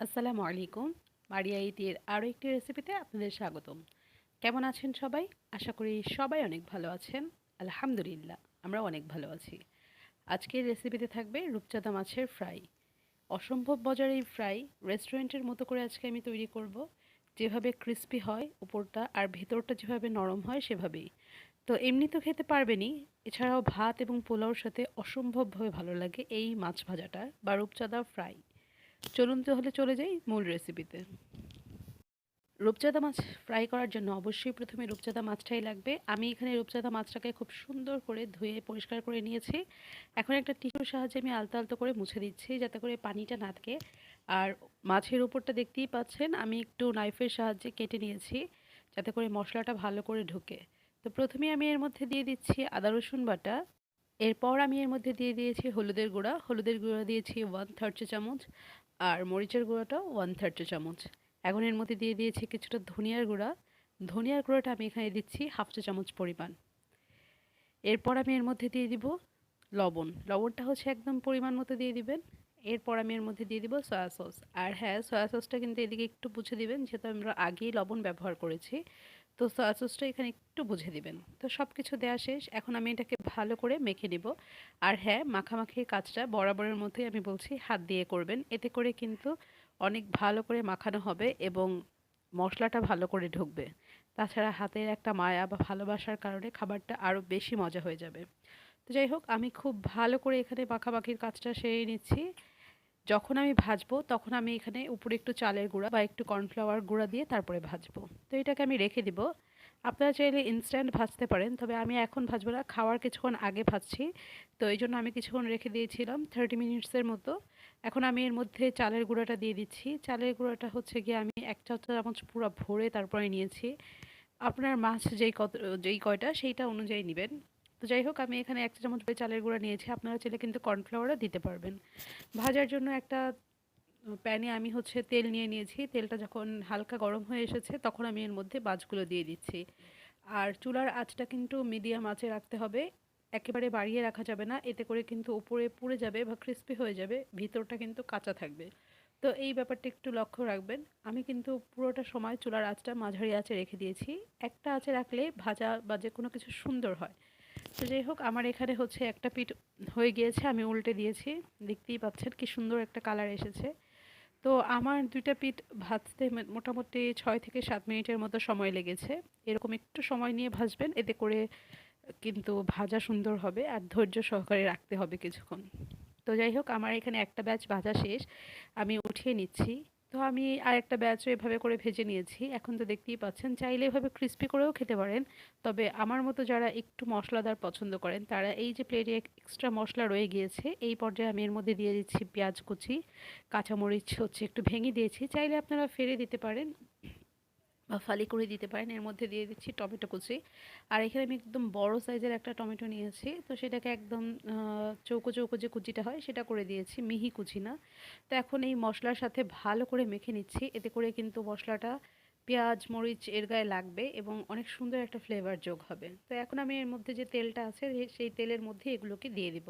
আসসালামু আলাইকুম। মারিয়া ইটির আরও একটি রেসিপিতে আপনাদের স্বাগতম। কেমন আছেন সবাই? আশা করি সবাই অনেক ভালো আছেন। আলহামদুলিল্লাহ আমরা অনেক ভালো আছি। আজকের রেসিপিতে থাকবে রূপচাঁদা মাছের ফ্রাই অসম্ভব মজার এই ফ্রাই রেস্টুরেন্টের মতো করে আজকে আমি তৈরি করব। যেভাবে ক্রিস্পি হয়, উপরটা আর ভেতরটা যেভাবে নরম হয়, সেভাবেই। তো এমনি তো খেতে পারবেনই। এছাড়াও ভাত এবং পোলাওর সাথে অসম্ভবভাবে ভালো লাগে এই মাছ ভাজাটা বা রূপচাঁদা ফ্রাই চলুন তাহলে চলে যাই মূল রেসিপিতে রূপচাঁদা মাছ ফ্রাই করার জন্য অবশ্যই প্রথমে রূপচাঁদা মাছটাই লাগবে। আমি এখানে রূপচাঁদা মাছটাকে খুব সুন্দর করে ধুয়ে পরিষ্কার করে নিয়েছি। এখন একটা টিস্যুর সাহায্যে আমি আলতো আলতো করে মুছে দিচ্ছি যাতে করে পানিটা না থাকে। আর মাছের উপরটা দেখতেই পাচ্ছেন, আমি একটু নাইফের সাহায্যে কেটে নিয়েছি যাতে করে মশলাটা ভালো করে ঢুকে। তো প্রথমে আমি এর মধ্যে দিয়ে দিচ্ছি আদা, রসুন বাটা। এরপর আমি এর মধ্যে দিয়ে দিয়েছি হলুদের গুঁড়া। হলুদের গুঁড়া দিয়েছি ওয়ান থার্ড চা চামচ আর মরিচের গুঁড়োটা ওয়ান থার্ড চা চামচ। এখন এর মধ্যে দিয়ে দিয়েছি কিছুটা ধনিয়ার গুঁড়া। ধনিয়ার গুঁড়োটা আমি এখানে দিচ্ছি হাফ চা চামচ পরিমাণ। এরপর আমি এর মধ্যে দিয়ে দিব লবণ। লবণটা হচ্ছে একদম পরিমাণ মতো দিয়ে দিবেন। এরপর আমি এর মধ্যে দিয়ে দিব সয়া সস আর হ্যাঁ সয়া সসটা কিন্তু এদিকে একটু বুঝে দিবেন, যেহেতু আমরা আগেই লবণ ব্যবহার করেছি। তো সয়া এখানে একটু বুঝে দিবেন। তো সব কিছু দেওয়া শেষ। এখন আমি এটাকে ভালো করে মেখে নিব। আর হ্যাঁ মাখামাখির কাজটা বরাবরের মধ্যেই আমি বলছি, হাত দিয়ে করবেন। এতে করে কিন্তু অনেক ভালো করে মাখানো হবে এবং মশলাটা ভালো করে ঢুকবে। তাছাড়া হাতের একটা মায়া বা ভালোবাসার কারণে খাবারটা আরও বেশি মজা হয়ে যাবে। তো যাই হোক, আমি খুব ভালো করে এখানে মাখামাখির কাজটা সেরে নিচ্ছি। যখন আমি ভাজবো, তখন আমি এখানে উপরে একটু চালের গুঁড়া বা একটু কর্নফ্লাওয়ার গুঁড়া দিয়ে তারপরে ভাজবো। তো এটাকে আমি রেখে দিব। আপনারা চাইলে ইনস্ট্যান্ট ভাজতে পারেন, তবে আমি এখন ভাজবো না, খাওয়ার কিছুক্ষণ আগে ভাজছি। তো এই জন্য আমি কিছুক্ষণ রেখে দিয়েছিলাম থার্টি মিনিটসের মতো। এখন আমি এর মধ্যে চালের গুঁড়াটা দিয়ে দিচ্ছি। চালের গুঁড়াটা হচ্ছে গিয়ে আমি এক চা চামচ পুরো ভরে তারপরে নিয়েছি। আপনার মাছ যেই কত, যেই কয়টা, সেইটা অনুযায়ী নেবেন। তো যাই হোক, আমি এখানে এক চামচ চালের গুঁড়া নিয়েছি। আপনারা চাইলে কিন্তু কর্নফ্লাওয়ারও দিতে পারবেন। ভাজার জন্য একটা প্যানে আমি হচ্ছে তেল নিয়ে নিয়েছি। তেলটা যখন হালকা গরম হয়ে এসেছে, তখন আমি এর মধ্যে মাছগুলো দিয়ে দিচ্ছি। আর চুলার আঁচটা কিন্তু মিডিয়াম আঁচে রাখতে হবে। একেবারে বাড়িয়ে রাখা যাবে না। এতে করে কিন্তু উপরে পুড়ে যাবে বা ক্রিস্পি হয়ে যাবে। ভিতরটা কিন্তু কাঁচা থাকবে। তো এই ব্যাপারটা একটু লক্ষ্য রাখবেন। আমি কিন্তু পুরোটা সময় চুলার আঁচটা মাঝারি আঁচে রেখে দিয়েছি। একটা আঁচে রাখলে ভাজা বা যে কোনো কিছু সুন্দর হয়। তো যাই হোক, আমার এখানে হচ্ছে একটা পিঠ হয়ে গিয়েছে, আমি উল্টে দিয়েছি। দেখতেই পাচ্ছেন কি সুন্দর একটা কালার এসেছে। তো আমার দুইটা পিঠ ভাজতে মোটামুটি ছয় থেকে সাত মিনিটের মতো সময় লেগেছে। এরকম একটু সময় নিয়ে ভাজবেন, এতে করে কিন্তু ভাজা সুন্দর হবে আর ধৈর্য সহকারে রাখতে হবে কিছুক্ষণ। তো যাই হোক, আমার এখানে একটা ব্যাচ ভাজা শেষ। আমি উঠিয়ে নিচ্ছি। তো আমি আর একটা ব্যাচও এভাবে করে ভেজে নিয়েছি। এখন তো দেখতেই পাচ্ছেন, চাইলে এভাবে ক্রিস্পি করেও খেতে পারেন। তবে আমার মতো যারা একটু মশলাদার পছন্দ করেন, তারা এই যে প্লেটে এক্সট্রা মশলা রয়ে গিয়েছে, এই পর্যায়ে আমি এর মধ্যে দিয়ে দিচ্ছি পেঁয়াজ কুচি, কাঁচামরিচ হচ্ছে একটু ভেঙে দিয়েছি। চাইলে আপনারা ফেলে দিতে পারেন। বা ফালি করে দিতে পারেন। এর মধ্যে দিয়ে দিচ্ছি টমেটো কুচি। আর এখানে আমি একদম বড় সাইজের একটা টমেটো নিয়েছি। তো সেটাকে একদম চৌকো চৌকো যে কুচিটা হয় সেটা করে দিয়েছি, মিহি কুচি না। তো এখন এই মশলার সাথে ভালো করে মেখে নিচ্ছি। এতে করে কিন্তু মশলাটা পেঁয়াজ, মরিচ এর গায়ে লাগবে এবং অনেক সুন্দর একটা ফ্লেভার যোগ হবে। তো এখন আমি এর মধ্যে যে তেলটা আছে, সেই তেলের মধ্যে এগুলোকে দিয়ে দিব।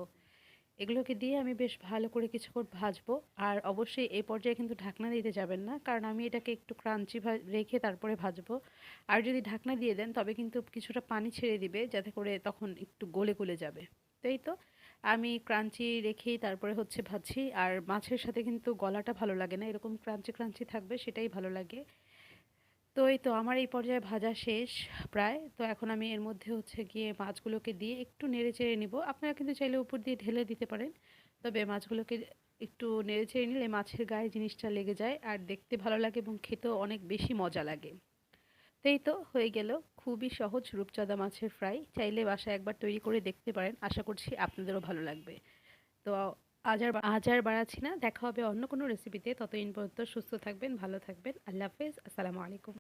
এগুলোকে দিয়ে আমি বেশ ভালো করে কিছুক্ষণ ভাজবো। আর অবশ্যই এই পর্যায়ে কিন্তু ঢাকনা দিতে যাবেন না, কারণ আমি এটাকে একটু ক্রাঞ্চি রেখে তারপরে ভাজবো। আর যদি ঢাকনা দিয়ে দেন, তবে কিন্তু কিছুটা পানি ছেড়ে দিবে, যাতে করে তখন একটু গলে গলে যাবে। তাই তো, আমি ক্রাঞ্চি রেখেই তারপরে হচ্ছে ভাজছি। আর মাছের সাথে কিন্তু গলাটা ভালো লাগে না, এরকম ক্রাঞ্চি ক্রাঞ্চি থাকবে, সেটাই ভালো লাগে। তো এই তো আমার এই পর্যায়ে ভাজা শেষ প্রায়। তো এখন আমি এর মধ্যে হচ্ছে গিয়ে মাছগুলোকে দিয়ে একটু নেড়ে চেড়ে নিব। আপনারা কিন্তু চাইলে উপর দিয়ে ঢেলে দিতে পারেন। তবে মাছগুলোকে একটু নেড়ে চেড়ে নিলে মাছের গায়ে জিনিসটা লেগে যায় আর দেখতে ভালো লাগে এবং খেতেও অনেক বেশি মজা লাগে। তো এই তো হয়ে গেল খুবই সহজ রূপচাঁদা মাছের ফ্রাই। চাইলে বাসায় একবার তৈরি করে দেখতে পারেন। আশা করছি আপনাদেরও ভালো লাগবে। তো আজ আর আজ আর বাড়াচ্ছি না। দেখা হবে অন্য কোনো রেসিপিতে ততদিন পর্যন্ত সুস্থ থাকবেন, ভালো থাকবেন। আল্লাহ হাফেজ। আসসালামু আলাইকুম।